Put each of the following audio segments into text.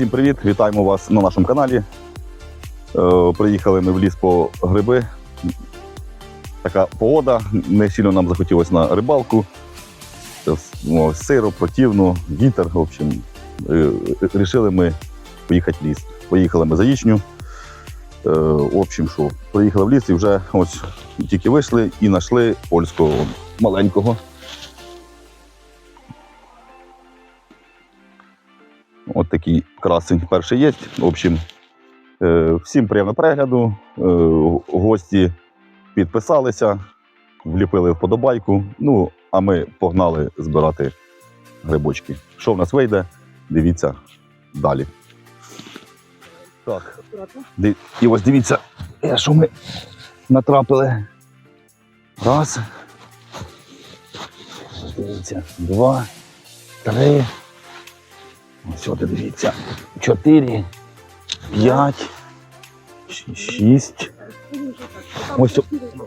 Всім привіт! Вітаємо вас на нашому каналі. Е, приїхали ми в ліс по гриби. Така погода, не сильно нам захотілося на рибалку. Ну, сиро, противно, вітер. В общем, е, рішили ми поїхати в ліс. Поїхали ми за Ічню. Е, в общем, що, приїхали в ліс і вже ось тільки вийшли і знайшли польського маленького. От такий красень перший є. В общем, е, всім приємного перегляду. Е, Гості підписалися, вліпили вподобайку. Ну, а ми погнали збирати грибочки. Що в нас вийде, дивіться далі. Так. І ось дивіться, е, що ми натрапили. Раз. Дивіться, два, три. Ось сюди дивіться. Чотири, п'ять, щ- шість. Ось,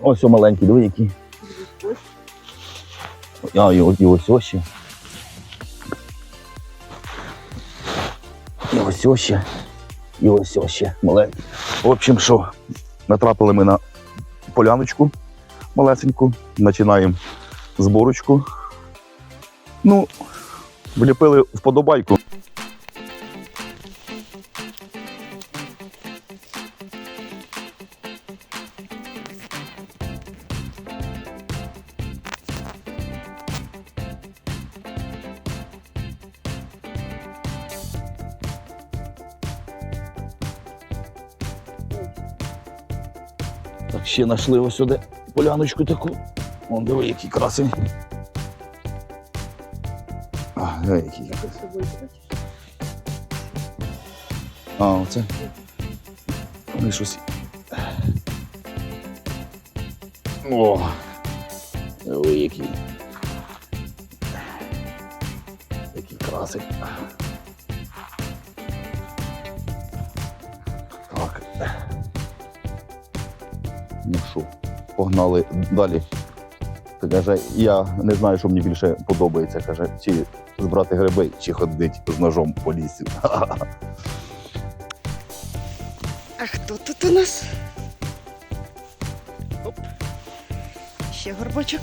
ось о маленький, диви який. А, і, о- і ось ось ще. І ось ось ще. І ось ось ще. В общем, що, натрапили ми на поляночку малесеньку. Починаємо зборочку. Ну, вліпили вподобайку. Так, ще знайшли ось сюди поляночку таку. Вон диви, який красень. А, який. А, оце. Вони щось. О! Ой, який. Який красень. Так. Що, погнали далі. Каже, я не знаю, що мені більше подобається. Каже, чи збирати гриби, чи ходити з ножом по лісі. А хто тут у нас? Оп. Ще горбочок.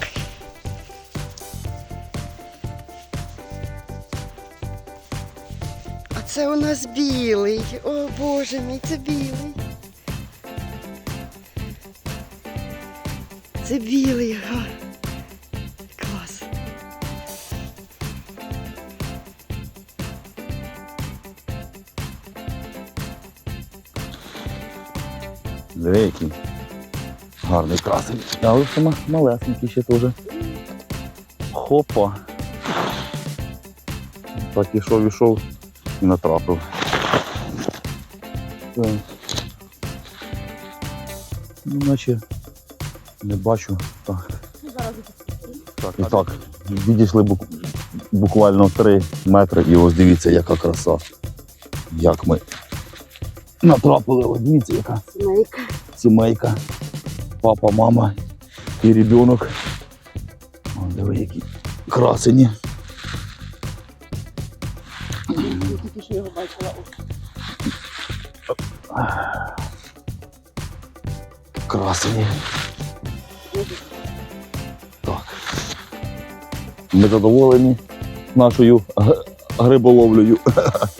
А це у нас білий. О боже мій, це білий. Це білий, га. Клас. Диви, який гарний красень. Але сама малесенький ще теж. Хопа. Так ішов, ішов і натрапив. Так. Ну, наче не бачу. Так. Так, і так, відійшли бук- буквально 3 метри і ось дивіться, яка краса. Як ми натрапили, ось дивіться, яка Смейка. сімейка, папа, мама і ребенок. О, диви, які красені. Тільки що його бачила. Красені. Так. Ми задоволені нашою гриболовлею.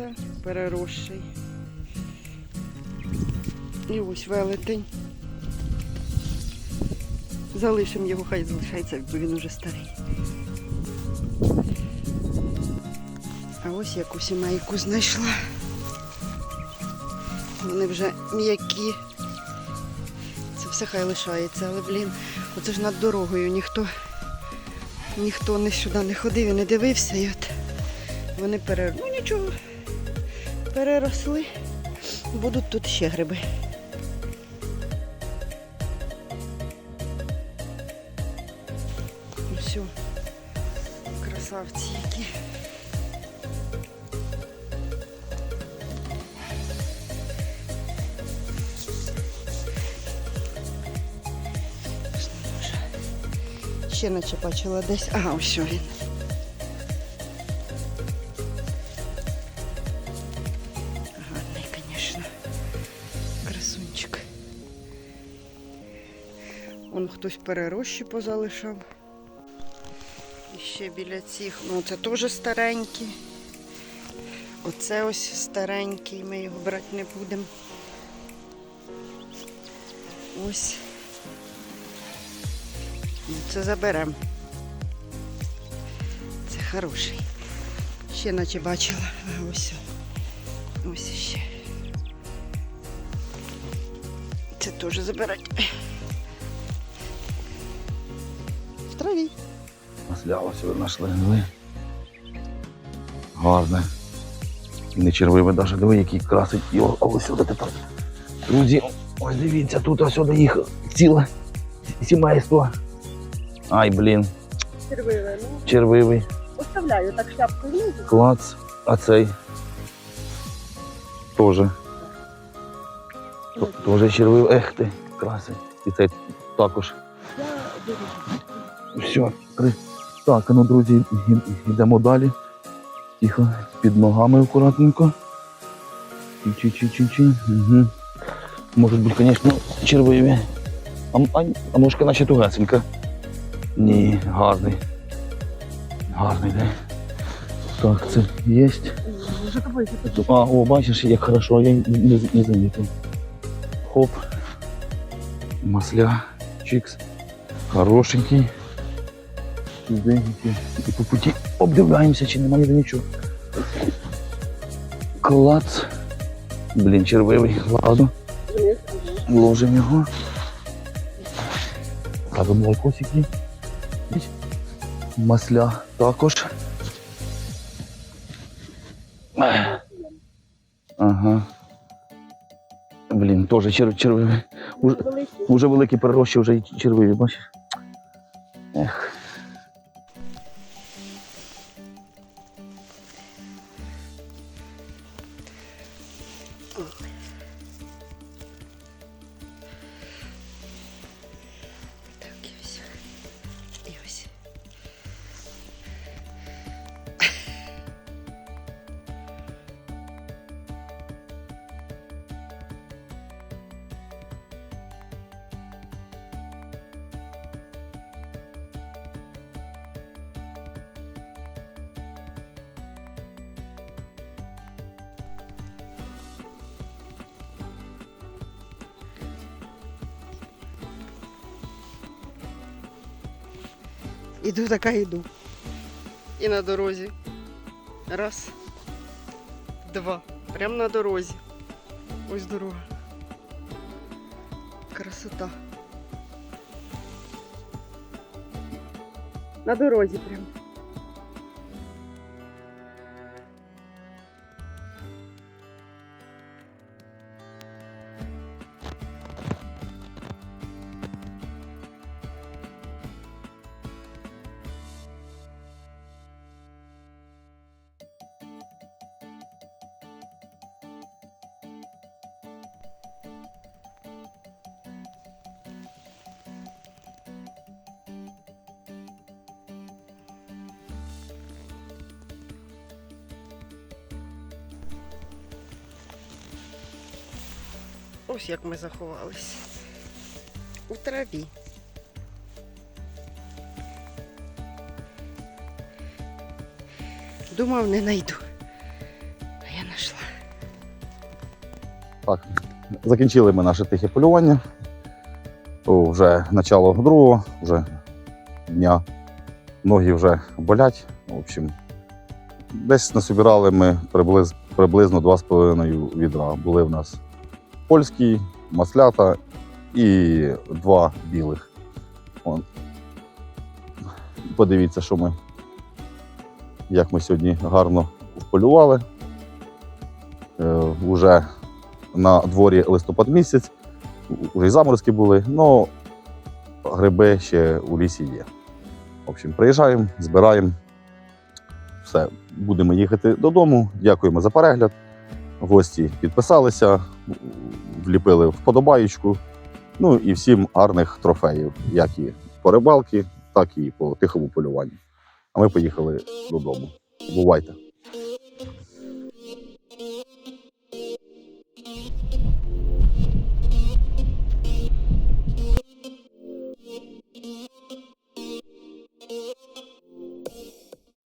Це переросший. І ось велетень. Залишимо його, хай залишається, бо він уже старий. А ось яку сімейку знайшла. Вони вже м'які. Це все хай лишається, але, блін, оце ж над дорогою ніхто, ніхто не сюди не ходив і не дивився. І от вони перер... Ну нічого, переросли. Будуть тут ще гриби. Ну все, красавці які. Ще наче бачила десь. Ага, ось він. Он хтось перерощі позалишав. І ще біля цих. Ну, це теж старенькі. Оце ось старенький, ми його брати не будемо. Ось. Ну, Це заберемо. Це хороший. Ще наче бачила. Ось. Ось ще. Це теж забирати. Траві. Масляво сюди знайшли. Диви. Гарне. І не червиве навіть диви, який красить його. А ось сюди тепер. Друзі, ось дивіться, тут ось сюди їх ціле сімейство. Ай, блін, Червиве, ну червивий. оставляю так шляпку внизу. Клац. А цей. Тоже. Т- Тоже червивий. Ех ти, красить. І цей також. Я виріжу. Все, три. Так, ну, друзі, йдемо далі. Тихо, під ногами акуратненько. Чи-чи-чи-чи-чи. Угу. Можуть бути, звісно, червиві. А, а, а ножка наче тугесенька. Ні, гарний. Гарний, де. Так, це є. А, о, бачиш, як хорошо, я не, не замітив. Хоп. Масля. Чикс. Хорошенький. Чуденький. І по путі обдивляємося, чи немає нічого. Клац. Блін, червивий. Ладно, ложимо його. Ставимо лайкосики. Масля також. Ага. Блін, теж чер, червивий. Уже, уже великі перерощі, вже червиві, бачиш? Ех. Іду така йду. І на дорозі. Раз. Два. Прямо на дорозі. Ось дорога. Красота. На дорозі прямо. Ось як ми заховались. У траві. Думав, не найду. А я нашла. Так, закінчили ми наше тихе полювання. Вже начало другого, вже дня. Ноги вже болять. В общем, десь насобирали ми приблиз, приблизно 2,5 відра. Були в нас польські, маслята і два білих. Вон. Подивіться, що ми, як ми сьогодні гарно вполювали. Е, уже на дворі листопад місяць, вже і заморозки були, але гриби ще у лісі є. В общем, приїжджаємо, збираємо. Все, будемо їхати додому. Дякуємо за перегляд. Гості підписалися, вліпили вподобаєчку. Ну і всім гарних трофеїв, як і по рибалці, так і по тихому полюванню. А ми поїхали додому. Бувайте!